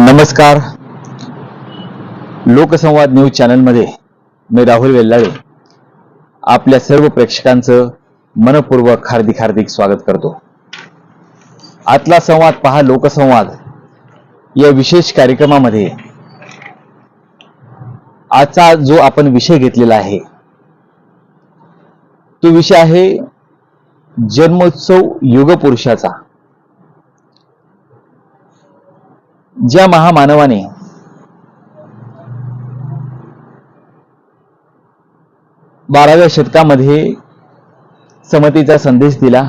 नमस्कार. लोकसंवाद न्यूज चॅनलमध्ये मी राहुल वेल्लाळे. आपल्या सर्व प्रेक्षकांचं मनपूर्वक हार्दिक हार्दिक स्वागत करतो. आतला संवाद पहा लोकसंवाद. या विशेष कार्यक्रमामध्ये आजचा जो आपण विषय घेतलेला आहे तो विषय आहे जन्मोत्सव युगपुरुषाचा. ज्या महामानवाने बाराव्या शतकामध्ये समतेचा संदेश दिला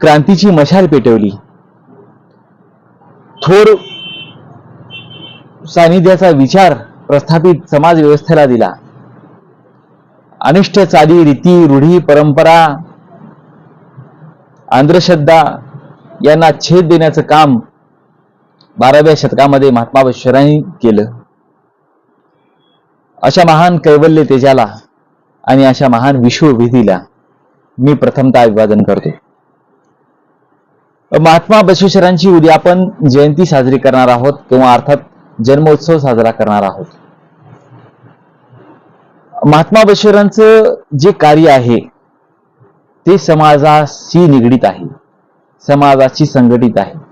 क्रांतीची मशाल पेटवली थोर सानिध्याचा विचार प्रस्थापित समाज व्यवस्थेला दिला अनिष्ट चाली रीती रूढी परंपरा अंधश्रद्धा यांना छेद देण्याचं काम बाराव्या शतकामध्ये महात्मा बश्वरांनी केलं. अशा महान कैवल्य तेजाला आणि अशा महान विश्वविधीला मी प्रथमतः अभिवादन करतो. महात्मा बसवेश्वरांची उद्या आपण जयंती साजरी करणार आहोत किंवा अर्थात जन्मोत्सव साजरा करणार आहोत. महात्मा बसवेश्वरांचं जे कार्य आहे ते समाजाशी निगडीत आहे समाजाशी संघटित आहे.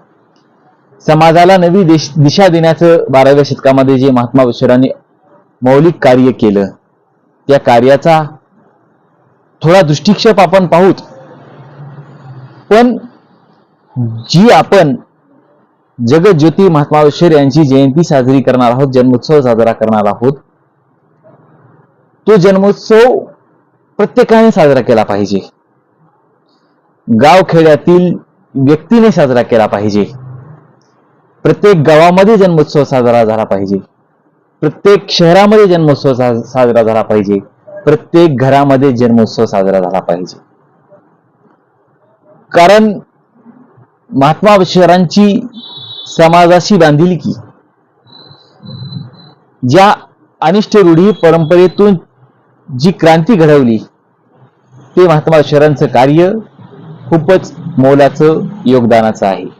समाजाला नवी देश दिशा देण्याचं बाराव्या शतकामध्ये जे महात्मा विश्वराने मौलिक कार्य केलं त्या कार्याचा थोडा दृष्टिक्षेप आपण पाहूत. पण जी आपण जगज्योती महात्मा बश्वेर यांची जयंती साजरी करणार आहोत जन्मोत्सव साजरा करणार आहोत तो जन्मोत्सव प्रत्येकाने साजरा केला पाहिजे. गावखेड्यातील व्यक्तीने साजरा केला पाहिजे. प्रत्येक गावामध्ये जन्मोत्सव साजरा झाला पाहिजे. प्रत्येक शहरामध्ये जन्मोत्सव साजरा झाला पाहिजे. प्रत्येक घरामध्ये जन्मोत्सव साजरा झाला पाहिजे. कारण महात्मा शहरांची समाजाशी बांधिलकी ज्या अनिष्ट रूढी परंपरेतून जी क्रांती घडवली ते महात्मा शहरांचं कार्य खूपच मोलाचं योगदानाचं आहे.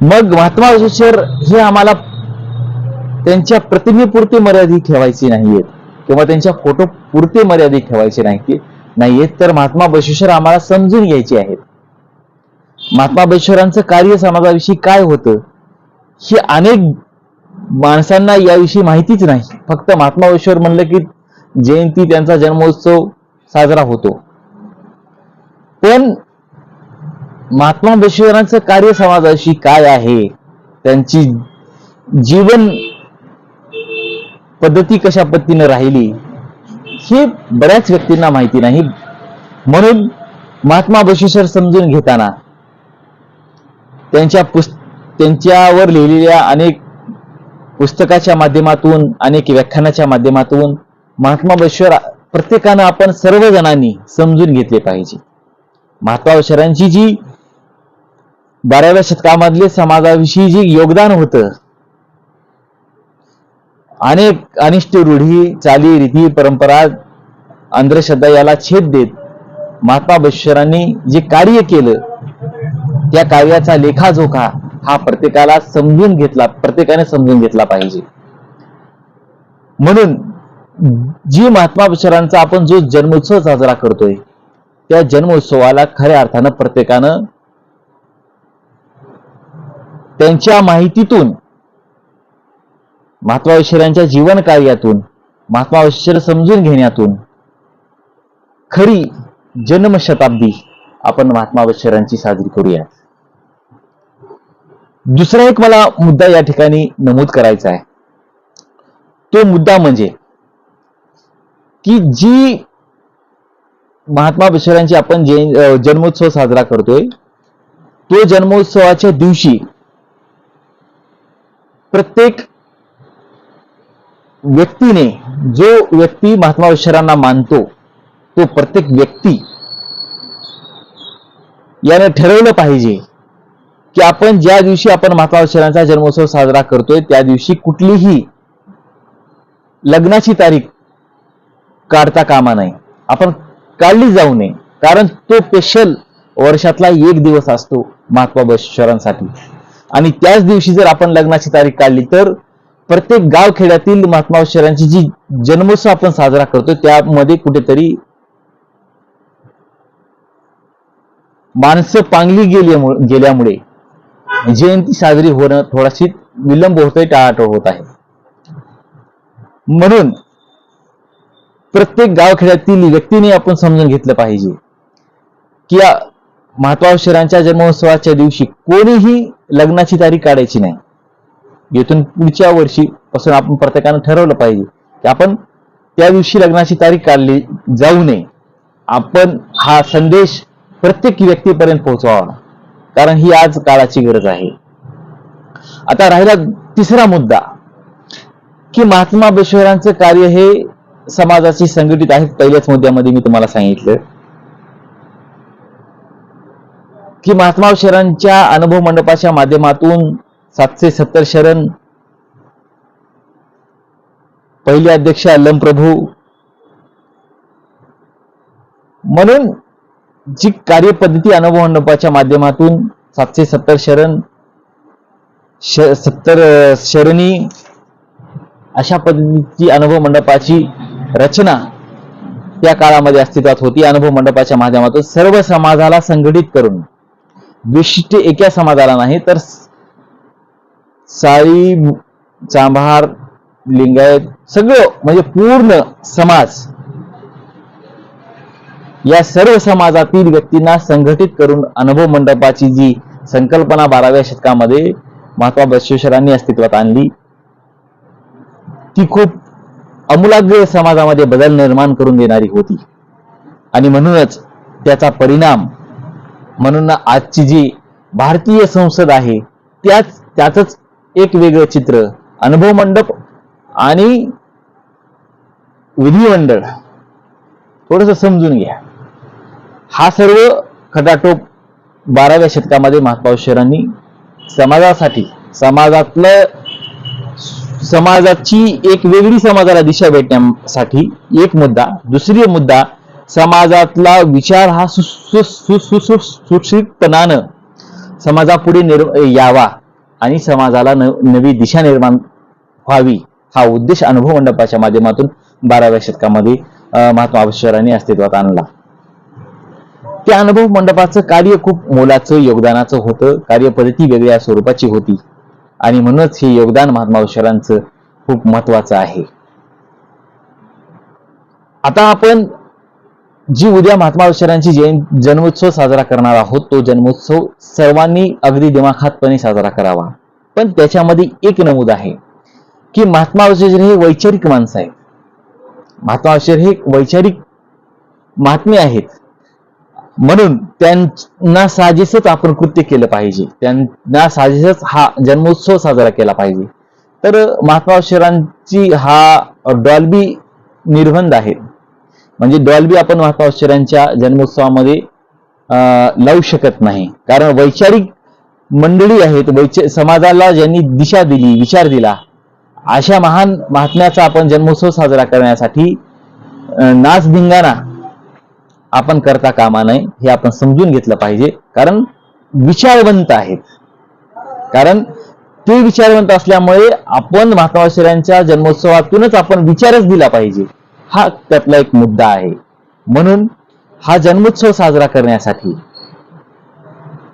मग महात्मा जोशेर हे आम्हाला त्यांच्या प्रतिमेपुरते मर्यादित ठेवायची नाहीयेत. किंवा त्यांच्या फोटो पुरते मर्यादित ठेवायचे नाही नाहीयेत. तर महात्मा बसवेश्वर आम्हाला समजून घ्यायचे आहेत. महात्मा बसवेश्वरांचं कार्य समाजाविषयी काय होतं? हे अनेक माणसांना याविषयी माहितीच नाही. फक्त महात्मा बसवेश्वर म्हणलं की जयंती त्यांचा जन्मोत्सव साजरा होतो पण महात्मा बेश्वरांचं कार्य समाजाशी काय आहे? त्यांची जीवन पद्धती कशा पद्धतीने राहिली? हे बऱ्याच व्यक्तींना माहिती नाही. म्हणून महात्मा बशेश्वर समजून घेताना त्यांच्या पुस्त त्यांच्यावर लिहिलेल्या अनेक पुस्तकाच्या माध्यमातून अनेक व्याख्यानाच्या माध्यमातून महात्मा बशेश्वर प्रत्येकानं आपण सर्वजणांनी समजून घेतले पाहिजे. महात्मा बसवेश्वरांची जी बाराव्या शतकामधले समाजाविषयी जे योगदान होतं अनेक अनिष्ट रूढी चाली रीती परंपरा अंधश्रद्धा याला छेद देत महात्मा बश्वरांनी जे कार्य केलं त्या कार्याचा लेखाजोखा हा प्रत्येकाला समजून घेतला प्रत्येकाने समजून घेतला पाहिजे. म्हणून जी महात्मा बश्वरांचा आपण जो जन्मोत्सव साजरा करतोय त्या जन्मोत्सवाला खऱ्या अर्थानं प्रत्येकानं त्यांच्या माहितीतून महात्मा बश्वरांच्या जीवन कार्यातून महात्मा बश्वर समजून घेण्यातून खरी जन्मशताब्दी आपण महात्मा बश्वरांची साजरी करूया. दुसरा एक मला मुद्दा या ठिकाणी नमूद करायचा आहे. तो मुद्दा म्हणजे की जी महात्मा बश्वरांची आपण जन्मोत्सव साजरा करतोय तो जन्मोत्सवाच्या दिवशी प्रत्येक व्यक्तीने जो व्यक्ती महात्मा बश्वरांना मानतो तो प्रत्येक व्यक्ती याने ठरवलं पाहिजे की आपण ज्या दिवशी आपण महात्मा बश्वरांचा जन्मोत्सव साजरा करतोय त्या दिवशी कुठलीही लग्नाची तारीख काढता कामा नये. आपण काढली जाऊ नये. कारण तो स्पेशल वर्षातला एक दिवस असतो महात्मा बश्वरांसाठी आणि त्याच दिवशी जर आपण लग्नाची तारीख काढली तर प्रत्येक गाव खेड्यातील महात्मा शहरांची जी जन्मोत्सव आपण साजरा करतो त्यामध्ये कुठेतरी माणसं पांगली गेल्यामुळे गेल्यामुळे जयंती साजरी होणं थोडाशी विलंब होतोय टाळाटोळ होत आहे. म्हणून प्रत्येक गावखेड्यातील व्यक्तीने आपण समजून घेतलं पाहिजे की या महात्मा जन्मोत्सवाच्या दिवशी कोणीही लग्नाची तारीख काढायची नाही. येथून पुढच्या वर्षी पासून आपण प्रत्येकानं ठरवलं पाहिजे की आपण त्या दिवशी लग्नाची तारीख काढली जाऊ नये. आपण हा संदेश प्रत्येक व्यक्तीपर्यंत पोहोचवावा. कारण ही आज काळाची गरज आहे. आता राहिला तिसरा मुद्दा की महात्मा बेश्वरांचं कार्य हे समाजाशी संघटित आहे. पहिल्याच मुद्द्यामध्ये मी तुम्हाला सांगितलं. की महात्मा शरणच्या अनुभव मंडपाच्या माध्यमातून सातशे सत्तर शरण पहिले अध्यक्ष अल्लम प्रभू. म्हणून जी कार्यपद्धती अनुभव मंडपाच्या माध्यमातून सातशे सत्तर शरण श- सत्तर शरणी अशा पद्धतीची अनुभव मंडपाची रचना त्या काळामध्ये अस्तित्वात होती. अनुभव मंडपाच्या माध्यमातून सर्व समाजाला संघटित करून विशिष्ट एका समाजाला नाही तर साळी चांभार लिंगायत सगळं म्हणजे पूर्ण समाज या सर्व समाजातील व्यक्तींना संघटित करून अनुभव मंडपाची जी संकल्पना बाराव्या शतकामध्ये महात्मा बसवेश्वरांनी अस्तित्वात आणली ती खूप अमूलाग्र समाजामध्ये बदल निर्माण करून देणारी होती. आणि म्हणूनच त्याचा परिणाम म्हणून आजची जी भारतीय संसद आहे त्याच त्याचंच एक वेगळं चित्र. अनुभव मंडप आणि विधिमंडळ. थोडस समजून घ्या. हा सर्व खटाटोप बाराव्या शतकामध्ये महात्मा शहरांनी समाजासाठी समाजातलं समाजाची एक वेगळी समाजाला दिशा भेटण्यासाठी एक मुद्दा दुसरी मुद्दा समाजातला विचार हा सु- सु- सुशिक्षितपणानं समाजापुढे निर् यावा आणि समाजाला न- नवी दिशा निर्माण व्हावी हा उद्देश अनुभव मंडपाच्या माध्यमातून बाराव्या शतकामध्ये महात्मा आबेश्वरांनी अस्तित्वात आणला. त्या अनुभव मंडपाचं कार्य खूप मोलाचं योगदानाचं होतं. कार्यपद्धती वेगळ्या स्वरूपाची होती. आणि म्हणूनच हे योगदान महात्मा आबेश्वरांचं खूप महत्वाचं आहे. आता आपण जी उद्या महात्मा बसवेश्वरांची जयंती जन्मोत्सव साजरा करणार आहोत तो जन्मोत्सव सर्वांनी अगदी दिमाखातपणे साजरा करावा. पण त्याच्यामध्ये एक नमूद आहे की महात्मा बसवेश्वर हे वैचारिक माणसं आहेत. महात्मा बसवेश्वर हे वैचारिक महात्मे आहेत. म्हणून त्यांना साजेसच आपण कृत्य केलं पाहिजे. त्यांना साजेसच हा जन्मोत्सव साजरा केला पाहिजे. तर महात्मा बसवेश्वरांची हा डॉल्बी निर्बंध आहे म्हणजे डॉल्बी आपण महात्मा जन्मोत्सवामध्ये अं, लावू शकत नाही. कारण वैचारिक मंडळी आहेत वैच समाजाला ज्यांनी दिशा दिली विचार दिला अशा महान महात्म्याचा आपण जन्मोत्सव साजरा करण्यासाठी अं, नाच आपण करता कामा नये हे आपण समजून घेतलं पाहिजे. कारण विचारवंत आहेत. कारण ते विचारवंत असल्यामुळे आपण महात्मा जन्मोत्सवातूनच आपण विचारच दिला पाहिजे. हा त्यातला एक मुद्दा आहे. म्हणून हा जन्मोत्सव साजरा करण्यासाठी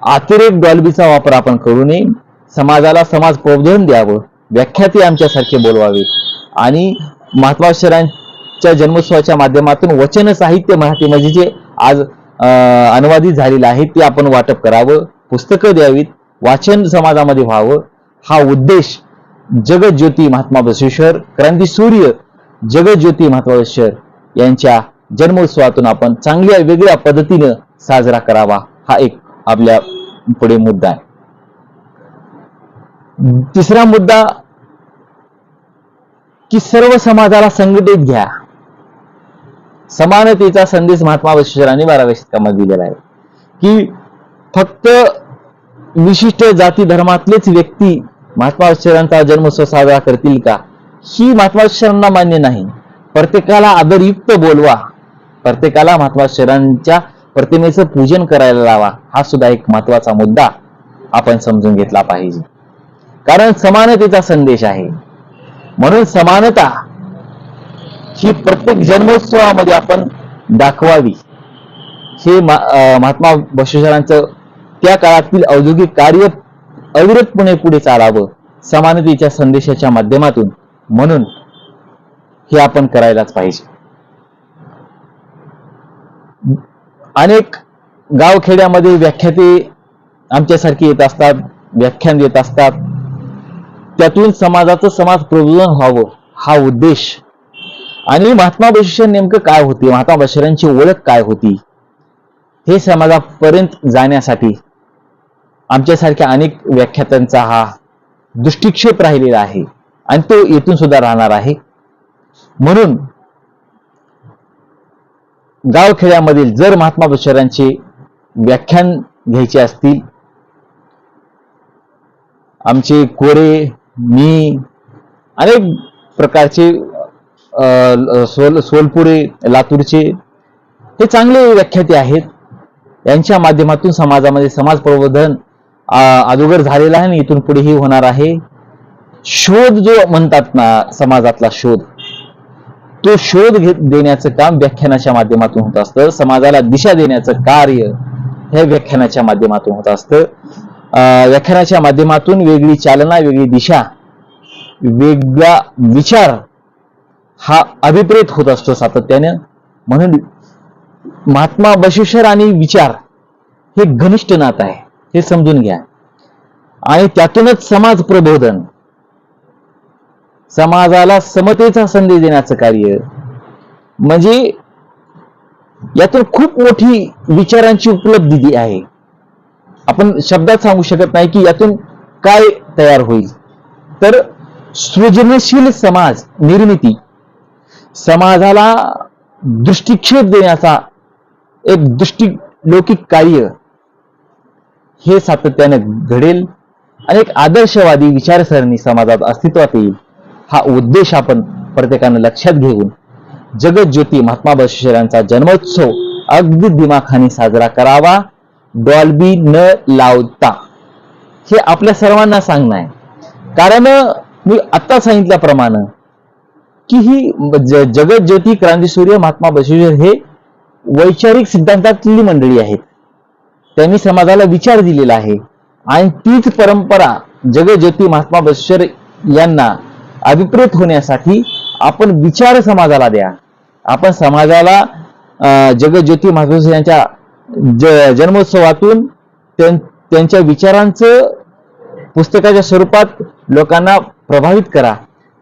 अतिरेक डॉल्बीचा वापर आपण करू नये. समाजाला समाज प्रबोधन द्यावं. व्याख्याते आमच्यासारखे बोलवावे. आणि महात्मा जन्मोत्सवाच्या माध्यमातून वचन साहित्य मराठीमध्ये म्हणजे जे आज अनुवादित झालेलं आहे ते आपण वाटप करावं. पुस्तकं द्यावीत. वाचन समाजामध्ये व्हावं. हा उद्देश जगज्योती महात्मा बसवेश्वर क्रांती सूर्य जगज्योती महात्मा यांच्या जन्मोत्सवातून आपण चांगल्या वेगळ्या पद्धतीनं साजरा करावा हा एक आपल्या पुढे मुद्दा आहे. तिसरा मुद्दा की सर्व समाजाला संघटित घ्या. समानतेचा संदेश महात्मा बसवेश्वरांनी बाराव्या शतकामध्ये दिलेला आहे. की फक्त विशिष्ट जाती धर्मातलेच व्यक्ती महात्मा बसवेश्वरांचा जन्मोत्सव साजरा करतील का? ही महात्मा बसवेश्वरांना मान्य नाही. प्रत्येकाला आदरयुक्त बोलवा. प्रत्येकाला महात्मा बसवेश्वरांच्या प्रतिमेचं पूजन करायला लावा. हा सुद्धा एक महत्त्वाचा मुद्दा आपण समजून घेतला पाहिजे. कारण समानतेचा संदेश आहे. म्हणून समानता ही प्रत्येक जन्मोत्सवामध्ये आपण दाखवावी. हे महात्मा बसवेश्वरांचं त्या काळातील औद्योगिक कार्य अविरतपणे पुढे चालावं. समानतेच्या संदेशाच्या माध्यमातून म्हणून हे आपण करायलाच पाहिजे. अनेक गावखेड्यामध्ये व्याख्याते आमच्यासारखी येत असतात व्याख्यान देत असतात. त्यातून समाजाचं समाज प्रबोधन व्हावं हा उद्देश. आणि महात्मा बसवेश्वर नेमकं काय होते? महात्मा बसवेश्वरांची ओळख काय होती? हे समाजापर्यंत जाण्यासाठी आमच्यासारख्या अनेक व्याख्यात्यांचा हा दृष्टिक्षेप राहिलेला आहे. आणि तो येथून सुद्धा राहणार आहे. म्हणून गावखेड्यामधील जर महात्मा बसवेश्वरांचे व्याख्यान घ्यायचे असतील आमचे कोरे मी अनेक प्रकारचे सोल सोलपुरे लातूरचे हे चांगले व्याख्याते आहेत. यांच्या माध्यमातून समाजामध्ये समाज प्रबोधन अगोदर झालेलं आहे आणि इथून पुढेही होणार आहे. शोध जो म्हणतात ना समाजातला शोध तो शोध घेत देण्याचं काम व्याख्यानाच्या माध्यमातून होत असतं. समाजाला दिशा देण्याचं कार्य हे व्याख्यानाच्या माध्यमातून होत असतं. व्याख्यानाच्या माध्यमातून वेगळी चालना वेगळी दिशा वेगळा विचार हा अभिप्रेत होत असतो सातत्यानं. म्हणून महात्मा बशेश्वर आणि विचार हे घनिष्ठ नात आहे. हे समजून घ्या. आणि त्यातूनच समाज प्रबोधन समाजाला समतेचा संदेश देण्याचं कार्य. म्हणजे यातून खूप मोठी विचारांची उपलब्धी आहे. आपण शब्दात सांगू शकत नाही की यातून काय तयार होईल. तर सृजनशील समाज निर्मिती समाजाला दृष्टिक्षेप देण्याचा एक दृष्टिलौकिक कार्य हे सातत्याने घडेल. आणि एक आदर्शवादी विचारसरणी समाजात अस्तित्वात येईल. हा उद्देश आपण प्रत्येकानं लक्षात घेऊन जगज्योती महात्मा बसवेश्वरांचा जन्मोत्सव अगदी दिमाखाने साजरा करावा डॉल्बी न लावता. हे आपल्या सर्वांना सांगणं आहे. कारण मी आत्ता सांगितल्याप्रमाणे की ही ज- जगज्योती क्रांतीसूर्य महात्मा बसवेश्वर हे वैचारिक सिद्धांतातली मंडळी आहेत. त्यांनी समाजाला विचार दिलेला आहे. आणि तीच परंपरा जगज्योती महात्मा बसवेश्वर यांना अभिप्रेत होण्यासाठी आपण विचार समाजाला द्या. आपण समाजाला जगज्योती महात्मा यांच्या ज- जन्मोत्सवातून त्यां- त्यांच्या विचारांचं पुस्तकाच्या स्वरूपात लोकांना प्रभावित करा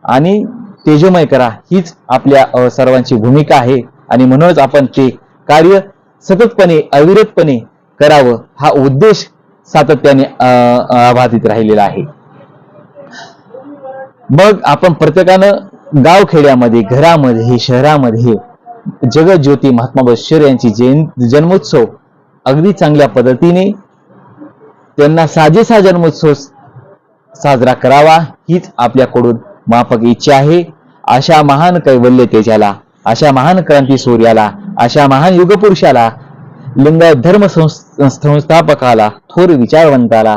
आणि तेजोमय करा. हीच आपल्या सर्वांची भूमिका आहे आणि म्हणूनच आपण ते कार्य सततपणे अविरतपणे करावं. हा उद्देश सातत्याने अबाधित राहिलेला आहे. मग आपण प्रत्येकानं गावखेड्यामध्ये घरामध्ये शहरामध्ये जगज्योती महात्मा बश्वर यांची जयं जन्मोत्सव अगदी चांगल्या पद्धतीने त्यांना साजेसा जन्मोत्सव साजरा करावा हीच आपल्याकडून माफक इच्छा आहे. अशा महान कैवल्य तेजाला अशा महान क्रांती सूर्याला अशा महान युगपुरुषाला लिंगायत धर्म संस्थापकाला थोर विचारवंताला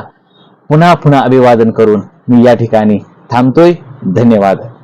पुन्हा पुन्हा अभिवादन करून मी या ठिकाणी थांबतोय. धन्यवाद.